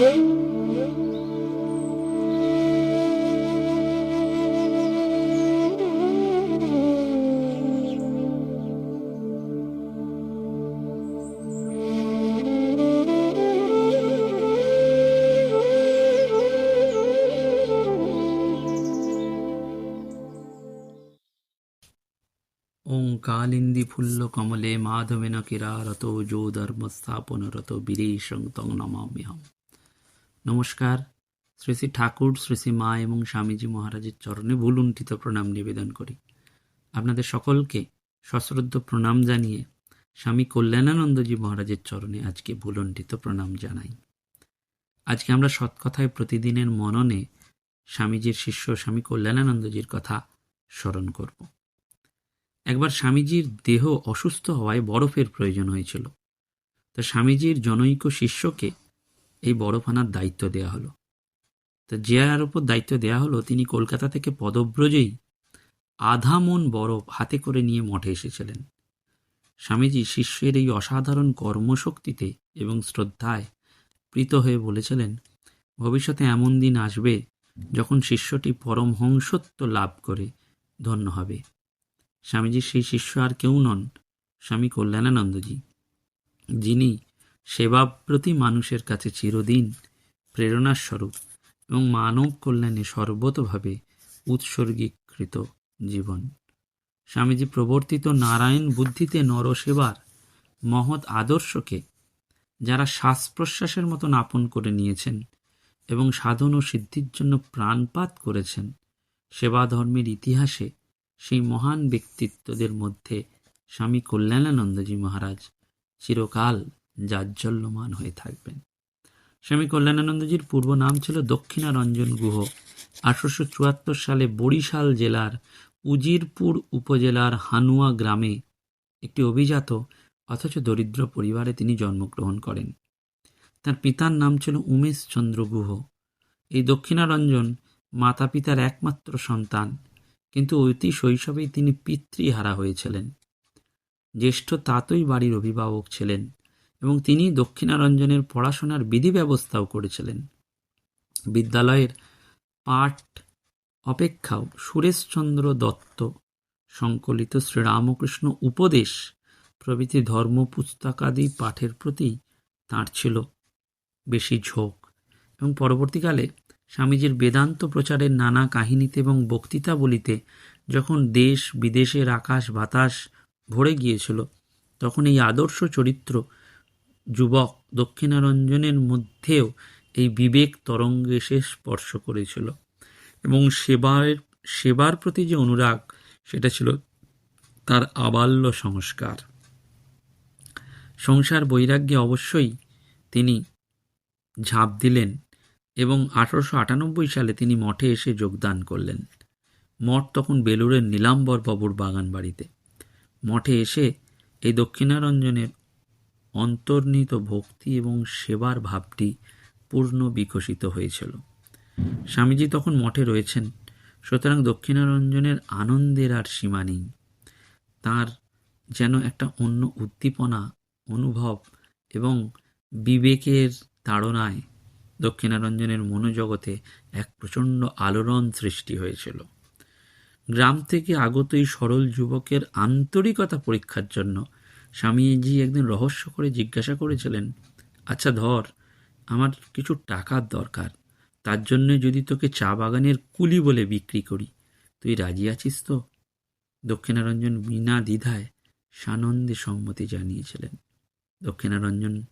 ওং কালিন্দী ফুল্ল কমলে মাধবেন কিরারত যো ধর্ম স্থাপনরত বীরেশং তং নমাম্যহম নমস্কার। শ্রী শ্রী ঠাকুর, শ্রী শ্রী মা এবং স্বামীজি মহারাজের চরণে ভুলুণ্ঠিত প্রণাম নিবেদন করি। আপনাদের সকলকে সশ্রদ্ধ প্রণাম জানিয়ে স্বামী কল্যাণানন্দজি মহারাজের চরণে আজকে ভুলুণ্ঠিত প্রণাম জানাই। আজকে আমরা সৎকথায় প্রতিদিনের মননে স্বামীজির শিষ্য স্বামী কল্যাণানন্দজির কথা স্মরণ করব। একবার স্বামীজির দেহ অসুস্থ হওয়ায় বরফের প্রয়োজন হয়েছিল। তো স্বামীজির জনৈক শিষ্যকে এই বরফ আনার দায়িত্ব দেওয়া হলো। তো যার উপর দায়িত্ব দেওয়া হলো, তিনি কলকাতা থেকে পদব্রজেই আধা মন বরফ হাতে করে নিয়ে মঠে এসেছিলেন। স্বামীজি শিষ্যের এই অসাধারণ কর্মশক্তিতে এবং শ্রদ্ধায় প্রীত হয়ে বলেছিলেন, ভবিষ্যতে এমন দিন আসবে যখন শিষ্যটি পরমহংসত্ব লাভ করে ধন্য হবে। স্বামীজির সেই শিষ্য আর কেউ নন, স্বামী কল্যাণানন্দজি। যিনি সেবাপ্রতি মানুষের কাছে চিরদিন প্রেরণার স্বরূপ এবং মানব কল্যাণে সর্বতভাবে উৎসর্গীকৃত জীবন। স্বামীজি প্রবর্তিত নারায়ণ বুদ্ধিতে নরসেবার মহৎ আদর্শকে যারা শ্বাস প্রশ্বাসের মতন আপন করে নিয়েছেন এবং সাধন ও সিদ্ধির জন্য প্রাণপাত করেছেন সেবা ধর্মের ইতিহাসে সেই মহান ব্যক্তিত্বদের মধ্যে স্বামী কল্যাণানন্দজি মহারাজ চিরকাল জাজ্জল্যমান হয়ে থাকবেন। স্বামী কল্যাণানন্দজির পূর্ব নাম ছিল দক্ষিণারঞ্জন গুহ। আঠারোশো চুয়াত্তর সালে বরিশাল জেলার উজিরপুর উপজেলার হানুয়া গ্রামে একটি অভিজাত, অথচ দরিদ্র পরিবারে তিনি জন্মগ্রহণ করেন। তার পিতার নাম ছিল উমেশ চন্দ্র গুহ। এই দক্ষিণারঞ্জন মাতা পিতার একমাত্র সন্তান, কিন্তু অতি শৈশবেই তিনি পিতৃহারা হয়েছিলেন। জ্যেষ্ঠ তাতই বাড়ির অভিভাবক ছিলেন। এবং তিনি দক্ষিণারঞ্জনের পড়াশোনার বিধি ব্যবস্থাও করেছিলেন। বিদ্যালয়ের পাঠ অপেক্ষাও সুরেশচন্দ্র দত্ত সংকলিত শ্রীরামকৃষ্ণ উপদেশ প্রভৃতি ধর্ম পুস্তকাদি পাঠের প্রতি তাঁর ছিল বেশি ঝোঁক। এবং পরবর্তীকালে স্বামীজির বেদান্ত প্রচারের নানা কাহিনীতে এবং বক্তৃতাবলিতে যখন দেশ বিদেশের আকাশ বাতাস ভরে গিয়েছিল, তখন এই আদর্শ চরিত্র যুবক দক্ষিণারঞ্জনের মধ্যেও এই বিবেক তরঙ্গ এসে স্পর্শ করেছিল এবং সেবার সেবার প্রতি যে অনুরাগ, সেটা ছিল তার আবাল্য সংস্কার। সংসার বৈরাগ্যে অবশ্যই তিনি ঝাঁপ দিলেন এবং আঠারোশো আটানব্বই সালে তিনি মঠে এসে যোগদান করলেন। মঠ তখন বেলুরের নীলাম্বর বাবুর বাগান বাড়িতে মঠে এসে এই দক্ষিণারঞ্জনের অন্তর্নিহিত ভক্তি এবং সেবার ভাবটি পূর্ণ বিকশিত হয়েছিল। স্বামীজি তখন মঠে রয়েছেন, সুতরাং দক্ষিণারঞ্জনের আনন্দের আর সীমা নেই। তাঁর যেন একটা অন্য উদ্দীপনা, অনুভব এবং বিবেকের তাড়নায় দক্ষিণারঞ্জনের মনোজগতে এক প্রচণ্ড আলোড়ন সৃষ্টি হয়েছিল। গ্রাম থেকে আগত এই সরল যুবকের আন্তরিকতা পরীক্ষার জন্য স্বামীজি একদিন রহস্য করে জিজ্ঞাসা করেছিলেন আচ্ছা ধর, আমার কিছু টাকার দরকার, তার জন্য যদি তোকে চা বাগানের কুলি বলে বিক্রি করি, তুই রাজি আছিস তো? দক্ষিণারঞ্জন বিনা দ্বিধায় সানন্দে সম্মতি জানিয়েছিলেন। দক্ষিণারঞ্জন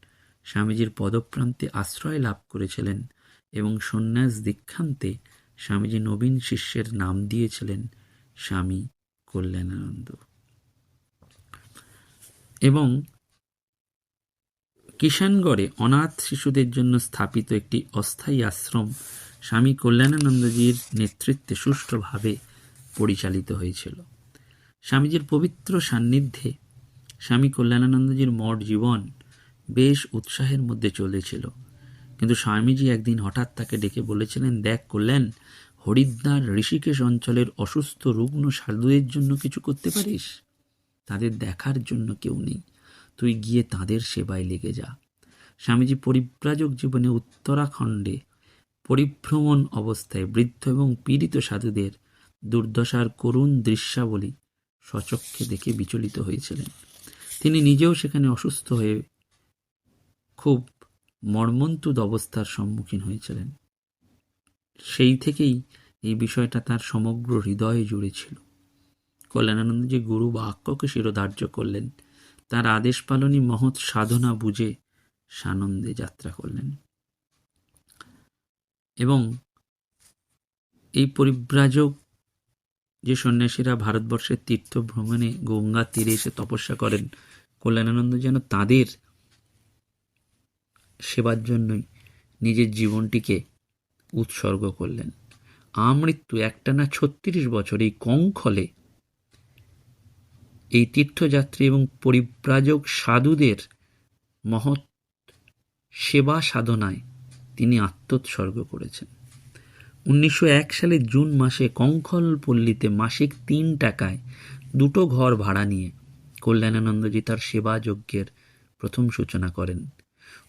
স্বামীজির পদপ্রান্তে আশ্রয় লাভ করেছিলেন এবং সন্ন্যাস দীক্ষান্তে স্বামীজি নবীন শিষ্যের নাম দিয়েছিলেন স্বামী কল্যাণানন্দ। এবং কিষানগড়ে অনাথ শিশুদের জন্য স্থাপিত একটি অস্থায়ী আশ্রম স্বামী কল্যাণানন্দজির নেতৃত্বে সুষ্ঠুভাবে পরিচালিত হয়েছিল। স্বামীজির পবিত্র সান্নিধ্যে স্বামী কল্যাণানন্দজির মঠ জীবন বেশ উৎসাহের মধ্যে চলেছিল। কিন্তু স্বামীজি একদিন হঠাৎ তাকে ডেকে বলেছিলেন, দেখ করলেন হরিদ্বার ঋষিকেশ অঞ্চলের অসুস্থ রুগ্ন সাধুদের জন্য কিছু করতে পারিস? তাদের দেখার জন্য কেউ নেই। তুই গিয়ে তাদের সেবায় লেগে যা। স্বামীজি পরিব্রাজক জীবনে উত্তরাখণ্ডে পরিভ্রমণ অবস্থায় বৃদ্ধ এবং পীড়িত সাধুদের দুর্দশার করুণ দৃশ্যাবলী সচক্ষে দেখে বিচলিত হয়েছিলেন। তিনি নিজেও সেখানে অসুস্থ হয়ে খুব মর্মন্তুদ অবস্থার সম্মুখীন হয়েছিলেন। সেই থেকেই এই বিষয়টা তার সমগ্র হৃদয়ে জুড়ে ছিল। কল্যাণানন্দ যে গুরু বাক্যকে শিরোধার্য করলেন, তার আদেশ পালনই মহৎ সাধনা বুঝে সানন্দে যাত্রা করলেন। এবং এই পরিব্রাজক যে সন্ন্যাসীরা ভারতবর্ষের তীর্থ ভ্রমণে গঙ্গা তীরে এসে তপস্যা করেন, কল্যাণানন্দ যেন তাদের সেবার জন্যই নিজের জীবনটিকে উৎসর্গ করলেন। আমৃত্যু একটানা ছত্রিশ বছর এই কঙ্খলে এই তীর্থযাত্রী এবং পরিব্রাজক সাধুদের মহৎ সেবা সাধনায় তিনি আত্মোৎসর্গ করেছেন। উনিশশো এক সালের জুন মাসে কঙ্খল পল্লীতে মাসিক তিন টাকায় দুটো ঘর ভাড়া নিয়ে কল্যাণানন্দজি তার সেবা যজ্ঞের প্রথম সূচনা করেন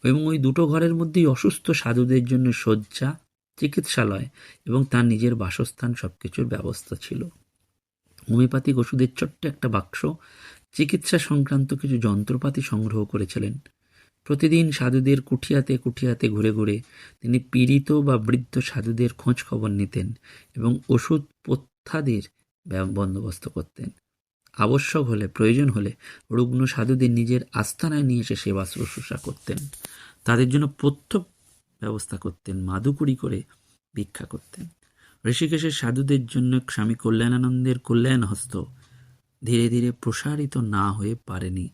এবং ওই দুটো ঘরের মধ্যেই অসুস্থ সাধুদের জন্য শয্যা, চিকিৎসালয় এবং তার নিজের বাসস্থান সবকিছুর ব্যবস্থা ছিল। হোমিওপ্যাথিক ওষুধের ছোট্ট একটা বাক্স, চিকিৎসা সংক্রান্ত কিছু যন্ত্রপাতি সংগ্রহ করেছিলেন। প্রতিদিন সাধুদের কুঠিয়াতে কুঠিয়াতে ঘুরে ঘুরে তিনি পীড়িত বা বৃদ্ধ সাধুদের খোঁজ খবর নিতেন এবং ওষুধ পথ্যাদের বন্দোবস্ত করতেন। আবশ্যক হলে, প্রয়োজন হলে রুগ্ন সাধুদের নিজের আস্থানায় নিয়ে এসে সেবা শুশ্রূষা করতেন। তাদের জন্য পথ্য ব্যবস্থা করতেন, মাদুকুড়ি করে ভিক্ষা করতেন। ঋষিকেশের সাধুদের জন্য স্বামী কল্যাণানন্দের কল্যাণ হস্ত ধীরে ধীরে প্রসারিত না হয়ে পারেনি।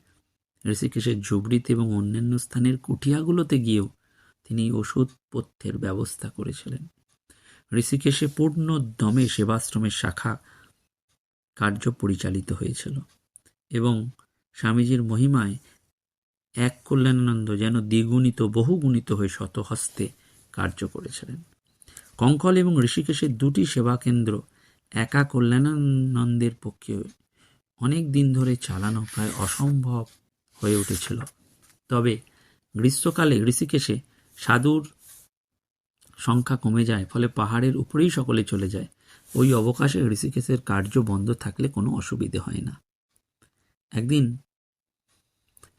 ঋষিকেশের ঝুবড়িতে এবং অন্যান্য স্থানের কুটিয়াগুলোতে গিয়েও তিনি ওষুধ পথ্যের ব্যবস্থা করেছিলেন। ঋষিকেশে পূর্ণ দমে সেবাশ্রমের শাখা কার্য পরিচালিত হয়েছিল এবং স্বামীজির মহিমায় এক কল্যাণানন্দ যেন দ্বিগুণিত, বহুগুণিত হয়ে শতহস্তে কার্য করেছিলেন। কঙ্কল এবং ঋষিকেশের দুটি সেবা কেন্দ্র, একা কল্যাণানন্দের পক্ষে অনেক দিন ধরে চালানো প্রায় অসম্ভব হয়ে উঠেছিল। তবে গ্রীষ্মকালে ঋষিকেশে সাধুর সংখ্যা কমে যায়, ফলে পাহাড়ের উপরেই সকলে চলে যায়। ওই অবকাশে ঋষিকেশের কার্য বন্ধ থাকলে কোনো অসুবিধে হয় না। একদিন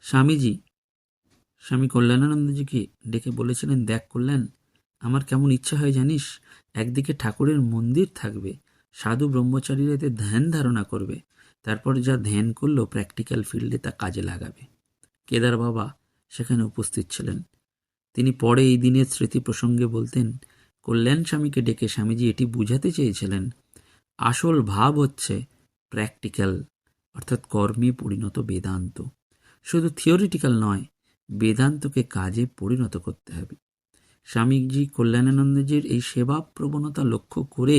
স্বামীজি, স্বামী কল্যাণানন্দজিকে ডেকে বলেছিলেন, দেখ কল্যাণ আমার কেমন ইচ্ছা হয় জানিস? একদিকে ঠাকুরের মন্দির থাকবে, সাধু ব্রহ্মচারীরা এতে ধ্যান ধারণা করবে, তারপর যা ধ্যান করল প্র্যাকটিক্যাল ফিল্ডে তা কাজে লাগাবে। কেদার বাবা সেখানে উপস্থিত ছিলেন। তিনি পরে এই দিনের স্মৃতি প্রসঙ্গে বলতেন, কল্যাণ স্বামীকে ডেকে স্বামীজি এটি বুঝাতে চেয়েছিলেন। আসল ভাব হচ্ছে প্র্যাকটিক্যাল অর্থাৎ কর্মে পরিণত বেদান্ত। শুধু থিওরিটিক্যাল নয়, বেদান্তকে কাজে পরিণত করতে হবে। স্বামীজি কল্যাণানন্দজির এই সেবা প্রবণতা লক্ষ্য করে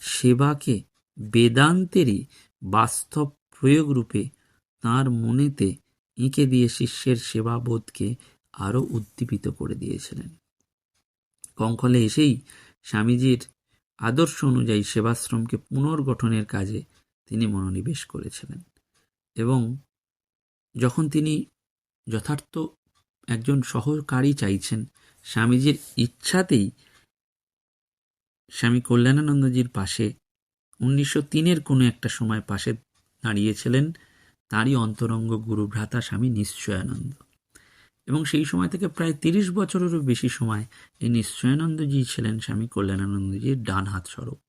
সেবাকে বেদান্তেরই বাস্তব প্রয়োগ রূপে তাঁর মনেতে এঁকে দিয়ে শিষ্যের সেবাবোধকে আরও উদ্দীপিত করে দিয়েছিলেন। কঙ্কলে এসেই স্বামীজির আদর্শ অনুযায়ী সেবাশ্রমকে পুনর্গঠনের কাজে তিনি মনোনিবেশ করেছিলেন এবং যখন তিনি যথার্থ একজন সহকারী চাইছেন স্বামীজির ইচ্ছাতেই স্বামী কল্যাণানন্দজির পাশে উনিশশো তিনের কোনো একটা সময় পাশে দাঁড়িয়েছিলেন। তাঁরই অন্তরঙ্গ গুরুভ্রাতা স্বামী নিশ্চয়ানন্দ। এবং সেই সময় থেকে প্রায় তিরিশ বছরেরও বেশি সময় এই নিশ্চয়ানন্দজি ছিলেন স্বামী কল্যাণানন্দজির ডান হাত স্বরূপ।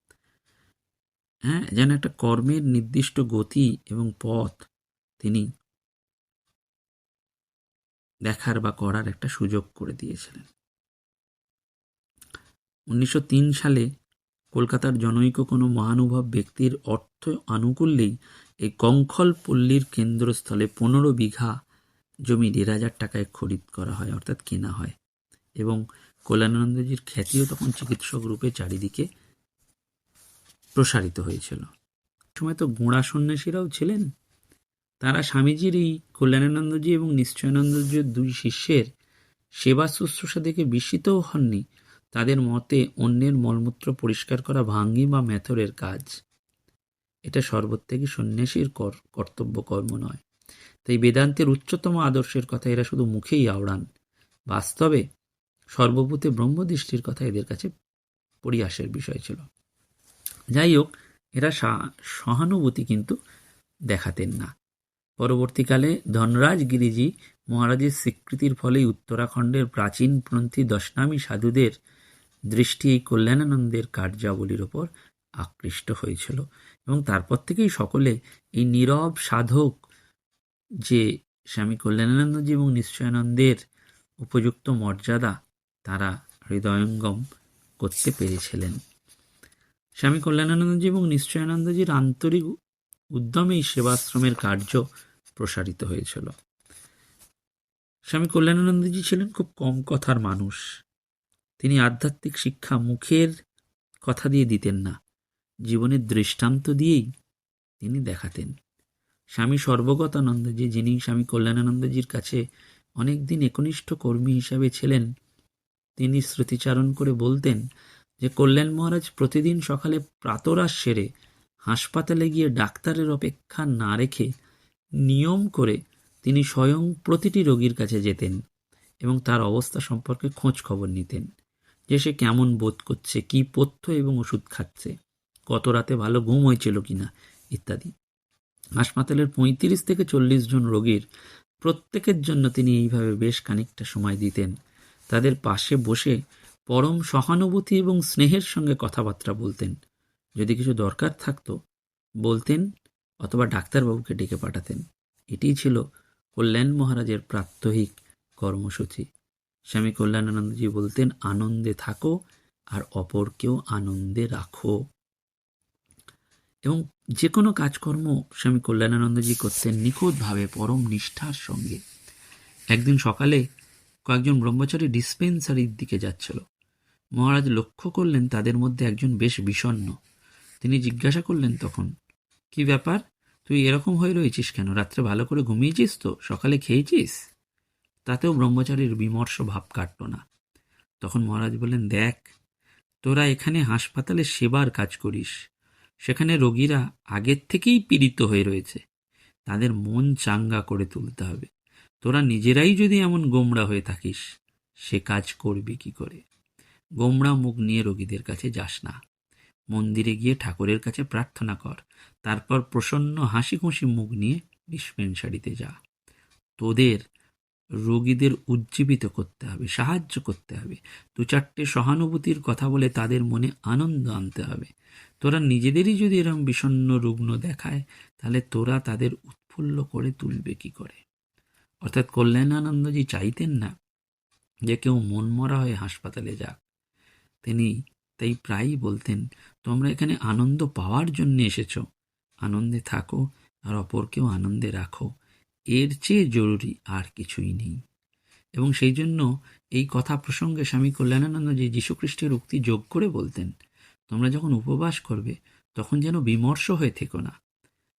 হ্যাঁ যেন একটা কর্মের নির্দিষ্ট গতি এবং পথ তিনি দেখার বা করার একটা সুযোগ করে দিয়েছিলেন। উনিশশো তিন সালে কলকাতার জনৈক কোনো মহানুভব ব্যক্তির অর্থ আনুকূল্যেই এই কঙ্খল পল্লীর কেন্দ্রস্থলে পনেরো বিঘা জমি দেড় হাজার টাকায় খরিদ করা হয়, অর্থাৎ কেনা হয়। এবং কল্যাণানন্দজির খ্যাতিও তখন চিকিৎসক রূপে চারিদিকে প্রসারিত হয়েছিল। সময় তো গোঁড়া সন্ন্যাসীরাও ছিলেন। তারা স্বামীজির এই কল্যাণানন্দজি এবং নিশ্চয়ানন্দজির দুই শিষ্যের সেবা শুশ্রূষা দেখে বিস্মিতও হননি। তাদের মতে অন্যের মলমূত্র পরিষ্কার করা ভাঙ্গি বা মেথরের কাজ। এটা সর্বত্যাগী সন্ন্যাসীর কর্তব্য কর্ম নয়। তাই বেদান্তের উচ্চতম আদর্শের কথা এরা শুধু মুখেই আওড়ান। বাস্তবে সর্বভূতে ব্রহ্মদৃষ্টির কথা এদের কাছে পরিহাসের বিষয় ছিল। যাই হোক, এরা সহানুভূতি কিন্তু দেখাতেন না। পরবর্তীকালে ধনরাজ গিরিজি মহারাজের স্বীকৃতির ফলেই উত্তরাখণ্ডের প্রাচীনপন্থী দশনামী সাধুদের দৃষ্টি এই কল্যাণানন্দের কার্যাবলীর ওপর আকৃষ্ট হয়েছিল এবং তারপর থেকেই সকলে এই নীরব সাধক যে স্বামী কল্যাণানন্দজি এবং নিশ্চয়ানন্দের উপযুক্ত মর্যাদা তারা হৃদয়ঙ্গম করতে পেরেছিলেন। স্বামী কল্যাণানন্দজি এবং নিশ্চয়ানন্দজির আন্তরিক উদ্যমেই সেবাশ্রমের কার্য প্রসারিত হয়েছিল। স্বামী কল্যাণানন্দজি ছিলেন খুব কম কথার মানুষ। তিনি আধ্যাত্মিক শিক্ষা মুখের কথা দিয়ে দিতেন না, জীবনের দৃষ্টান্ত দিয়েই তিনি দেখাতেন। স্বামী সর্বগতানন্দজি, যিনি স্বামী কল্যাণানন্দজির কাছে অনেকদিন একনিষ্ঠ কর্মী হিসাবে ছিলেন, তিনি স্মৃতিচারণ করে বলতেন যে, কল্যাণ মহারাজ প্রতিদিন সকালে প্রাতরাশ সেরে হাসপাতালে গিয়ে ডাক্তারের অপেক্ষা না রেখে নিয়ম করে তিনি স্বয়ং প্রতিটি রোগীর কাছে যেতেন এবং তার অবস্থা সম্পর্কে খোঁজ খবর নিতেন। যে সে কেমন বোধ করছে, কি পথ্য এবং ওষুধ খাচ্ছে, কত রাতে ভালো ঘুম হয়েছিল কিনা, ইত্যাদি। হাসপাতালের পঁয়ত্রিশ থেকে চল্লিশ জন রোগীর প্রত্যেকের জন্য তিনি এইভাবে বেশ খানিকটা সময় দিতেন। তাদের পাশে বসে পরম সহানুভূতি এবং স্নেহের সঙ্গে কথাবার্তা বলতেন। যদি কিছু দরকার থাকতো, বলতেন অথবা ডাক্তারবাবুকে ডেকে পাঠাতেন। এটিই ছিল কল্যাণ মহারাজের প্রাত্যহিক কর্মসূচি। স্বামী কল্যাণানন্দজি বলতেন, আনন্দে থাকো আর অপরকেও আনন্দে রাখো। এবং যে কোনো কাজকর্ম স্বামী কল্যাণানন্দজি করতেন নিখুঁতভাবে, পরম নিষ্ঠার সঙ্গে। একদিন সকালে কয়েকজন ব্রহ্মচারী ডিসপেন্সারির দিকে যাচ্ছিল। মহারাজ লক্ষ্য করলেন তাদের মধ্যে একজন বেশ বিষণ্ন তিনি জিজ্ঞাসা করলেন তখন, কি ব্যাপার? তুই এরকম হয়ে রয়েছিস কেন? রাত্রে ভালো করে ঘুমিয়েছিস তো? সকালে খেয়েছিস? তাতেও ব্রহ্মচারীর বিমর্ষ ভাব কাটল না। তখন মহারাজ বললেন, দেখ, তোরা এখানে হাসপাতালে সেবার কাজ করিস। সেখানে রোগীরা আগের থেকেই পীড়িত হয়ে রয়েছে। তাদের মন চাঙ্গা করে তুলতে হবে। তোরা নিজেরাই যদি এমন গোমড়া হয়ে থাকিস, সে কাজ করবি কি করে? গোমরা মুখ নিয়ে রোগীদের কাছে যাস না। মন্দিরে গিয়ে ঠাকুরের কাছে প্রার্থনা কর। তারপর প্রসন্ন হাসি খুশি মুখ নিয়ে ডিসপেন্সারিতে যা। তোদের রোগীদের উজ্জীবিত করতে হবে, সাহায্য করতে হবে। দু চারটে সহানুভূতির কথা বলে তাদের মনে আনন্দ আনতে হবে। তোরা নিজেদেরই যদি এরম বিষণ্ন রুগ্ন দেখায়, তাহলে তোরা তাদের উৎফুল্ল করে তুলবে কি করে? অর্থাৎ কল্যাণানন্দজি চাইতেন না যে কেউ মন মরা হয়ে হাসপাতালে যাক। তিনি তাই প্রায়ই বলতেন, তোমরা এখানে আনন্দ পাওয়ার জন্য এসেছ। আনন্দে থাকো আর অপরকেও আনন্দে রাখো। এর চেয়ে জরুরি আর কিছুই নেই। এবং সেই জন্য এই কথা প্রসঙ্গে স্বামী কল্যাণানন্দ যে যীশুখ্রিস্টের উক্তি যোগ করে বলতেন, তোমরা যখন উপবাস করবে, তখন যেন বিমর্ষ হয়ে থেকো না।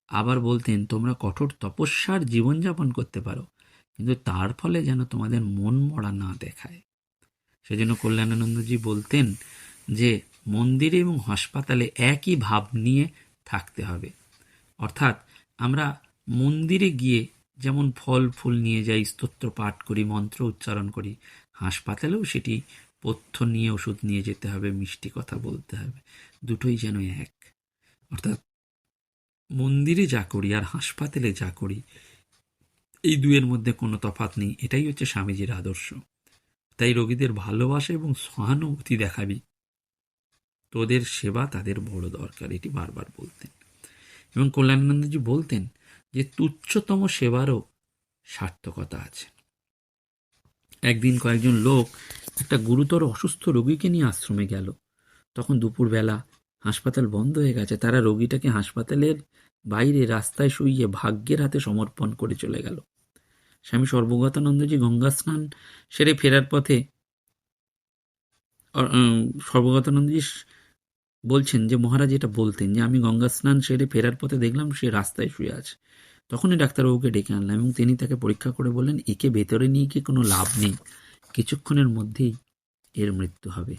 আবার বলতেন, তোমরা কঠোর তপস্যার জীবনযাপন করতে পারো, কিন্তু তার ফলে যেন তোমাদের মন মরা না দেখায়। সেজন্য কল্যাণানন্দজি বলতেন যে, মন্দিরে এবং হাসপাতালে একই ভাব নিয়ে থাকতে হবে। অর্থাৎ আমরা মন্দিরে গিয়ে যেমন ফল, ফুল নিয়ে যাই, স্তোত্র পাঠ করি, মন্ত্র উচ্চারণ করি, হাসপাতালেও সেটি পথ্য নিয়ে ওষুধ নিয়ে যেতে হবে, মিষ্টি কথা বলতে হবে। দুটোই যেন এক। অর্থাৎ মন্দিরে যা করি আর হাসপাতালে যা করি, এই দুয়ের মধ্যে কোনো তফাত নেই। এটাই হচ্ছে স্বামীজির আদর্শ। তাই রোগীদের ভালোবাসা এবং সহানুভূতি দেখাবি। তোদের সেবা তাদের বড় দরকার, এটি বারবার বলতেন। এবং কল্যাণানন্দজি বলতেন যে তুচ্ছতম সেবারও সার্থকতা আছে। একদিন কয়েকজন লোক একটা গুরুতর অসুস্থ রোগীকে নিয়ে আশ্রমে গেল। তখন দুপুরবেলা হাসপাতাল বন্ধ হয়ে গেছে। তারা রোগীটাকে হাসপাতালের বাইরে রাস্তায় শুইয়ে ভাগ্যের হাতে সমর্পণ করে চলে গেল। স্বামী সর্বগতানন্দজি গঙ্গা স্নান সেরে ফেরার পথে সর্বগতানন্দজি বলছেন যে মহারাজ এটা বলতেন যে আমি গঙ্গা স্নান সেরে ফেরার পথে দেখলাম সে রাস্তায় শুয়ে আছে। তখনই ডাক্তারবাবুকে ডেকে আনলাম এবং তিনি তাকে পরীক্ষা করে বললেন, একে ভেতরে নিয়ে কি কোনো লাভ নেই? কিছুক্ষণের মধ্যেই এর মৃত্যু হবে।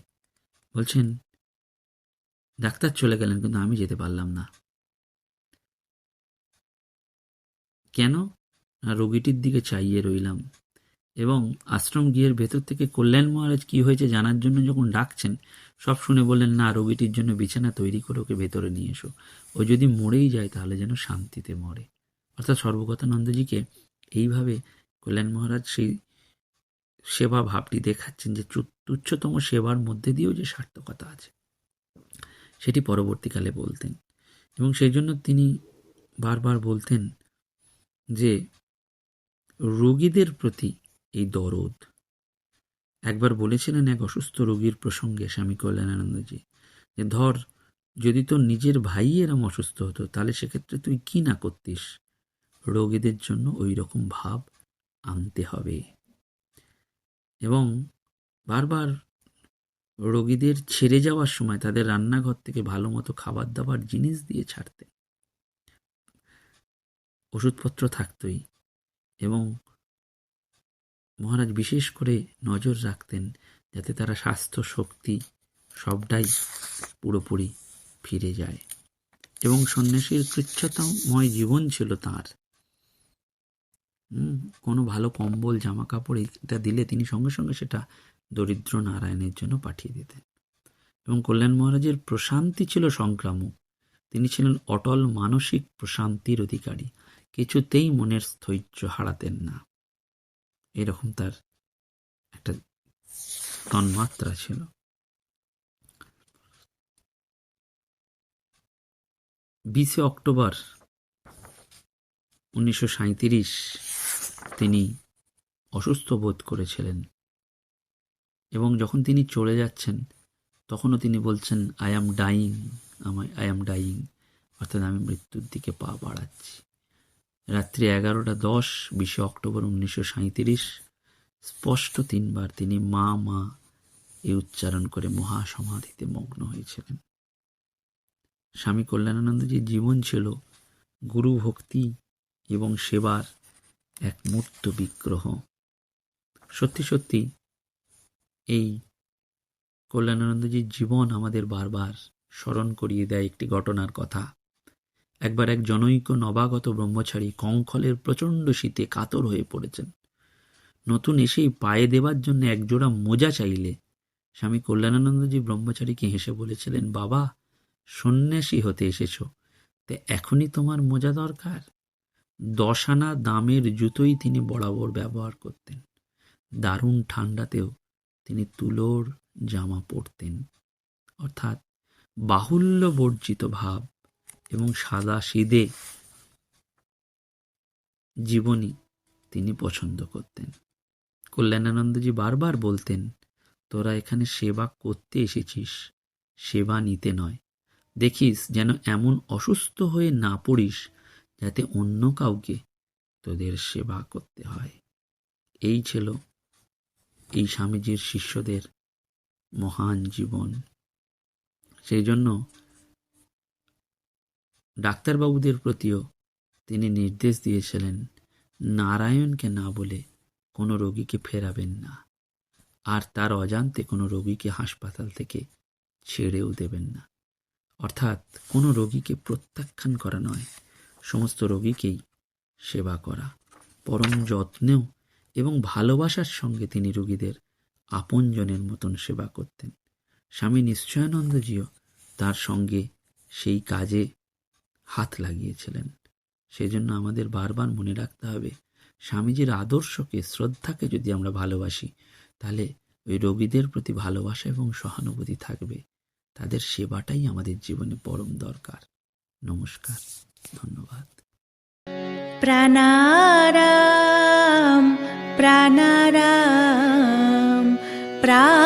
বলছেন, ডাক্তার চলে গেলেন, কিন্তু আমি যেতে পারলাম না। কেন? রোগীটির দিকে চাইয়ে রইলাম এবং আশ্রম গৃহের ভেতর থেকে কল্যাণ মহারাজ কি হয়েছে জানার জন্য যখন ডাকছেন সব শুনে বললেন, না, রোগীটির জন্য বিছানা তৈরি করে ওকে ভেতরে নিয়ে এসো। ও যদি মরেই যায়, তাহলে যেন শান্তিতে মরে। অর্থাৎ সর্বগতানন্দজিকে এইভাবে কল্যাণ মহারাজ সেই সেবা ভাবটি দেখাচ্ছেন যে তুচ্ছতম সেবার মধ্যে দিয়েও যে সার্থকতা আছে, সেটি পরবর্তীকালে বলতেন। এবং সেই জন্য তিনি বারবার বলতেন যে, রোগীদের প্রতি এই দরদ একবার বলেছিলেন এক অসুস্থ রোগীর প্রসঙ্গে স্বামী কল্যাণানন্দজি যে, ধর, যদি তোর নিজের ভাই এরম অসুস্থ হতো, তাহলে সেক্ষেত্রে তুই কি না করতিস? রোগীদের জন্য ওই রকম ভাব আনতে হবে। এবং বারবার রোগীদের ছেড়ে যাওয়ার সময় তাদের রান্নাঘর থেকে ভালো মতো খাবার দাবার, জিনিস দিয়ে ছাড়তেন। ওষুধপত্র থাকতই এবং মহারাজ বিশেষ করে নজর রাখতেন যাতে তারা স্বাস্থ্য, শক্তি সবটাই পুরোপুরি ফিরে যায়। এবং সন্ন্যাসীর কৃচ্ছতাময় জীবন ছিল তার। কোনো ভালো কম্বল জামা কাপড় এটা দিলে তিনি সঙ্গে সঙ্গে সেটা দরিদ্র নারায়ণের জন্য পাঠিয়ে দিতেন। এবং কল্যাণ মহারাজের প্রশান্তি ছিল সংক্রামক তিনি ছিলেন অটল মানসিক প্রশান্তির অধিকারী। কিছুতেই মনের স্থৈর্য হারাতেন না। এরকম তার একটা তন্মাত্রা ছিল। বিশে অক্টোবর উনিশশো তিনি অসুস্থ বোধ করেছিলেন এবং যখন তিনি চলে যাচ্ছেন, তখনও তিনি বলছেন আই অ্যাম ডাইং আমায় আই অ্যাম ডাইং অর্থাৎ আমি মৃত্যুর দিকে পা বাড়াচ্ছি। রাত্রি এগারোটা দশ, বিশে অক্টোবর উনিশশো সাঁইত্রিশ, স্পষ্ট তিনবার তিনি মা মা এ উচ্চারণ করে মহাসমাধিতে মগ্ন হয়েছিলেন। স্বামী কল্যাণানন্দজির জীবন ছিল গুরু ভক্তি এবং সেবার এক মূর্ত বিগ্রহ। সত্যি সত্যি এই কল্যাণানন্দজির জীবন আমাদের বারবার স্মরণ করিয়ে দেয় একটি ঘটনার কথা। একবার এক জনৈক নবাগত ব্রহ্মচারী কঙ্খলের প্রচণ্ড শীতে কাতর হয়ে পড়েছেন। নতুন এসেই পায়ে দেবার জন্য একজোড়া মোজা চাইলে। স্বামী কল্যাণানন্দজি ব্রহ্মচারীকে হেসে বলেছিলেন, বাবা, সন্ন্যাসী হতে এসেছ, তে এখনই তোমার মোজা দরকার। দশ আনা দামের জুতোই তিনি বরাবর ব্যবহার করতেন। দারুণ ঠান্ডাতেও তিনি তুলোর জামা পরতেন। অর্থাৎ বাহুল্য বর্জিত ভাব এবং সাদা সিদে জীবনী তিনি পছন্দ করতেন। কল্যাণানন্দজি বারবার বলতেন, তোরা এখানে সেবা করতে এসেছিস, সেবা নিতে নয়। দেখিস যেন এমন অসুস্থ হয়ে না পড়িস যাতে অন্য কাউকে তোদের সেবা করতে হয়। এই ছিল এই স্বামীজির শিষ্যদের মহান জীবন। সেই জন্য ডাক্তারবাবুদের প্রতিও তিনি নির্দেশ দিয়েছিলেন, নারায়ণকে না বলে কোনো রোগীকে ফেরাবেন না। আর তার অজান্তে কোনো রোগীকে হাসপাতাল থেকে ছেড়েও দেবেন না। অর্থাৎ কোনো রোগীকে প্রত্যাখ্যান করা নয়। সমস্ত রোগীকেই সেবা করা। পরম যত্নেও এবং ভালোবাসার সঙ্গে তিনি রোগীদের আপনজনের মতন সেবা করতেন। স্বামী নিশ্চয়ানন্দজিও তার সঙ্গে সেই কাজে হাত লাগিয়েছিলেন। সেজন্য আমাদের বারবার মনে রাখতে হবে, স্বামীজির আদর্শকে, শ্রদ্ধাকে যদি আমরা ভালোবাসি, তাহলে ওই রোগীদের প্রতি ভালোবাসা এবং সহানুভূতি থাকবে। তাদের সেবাটাই আমাদের জীবনে পরম দরকার। নমস্কার, ধন্যবাদ। প্রাণারাম প্রাণারাম প্রাণারাম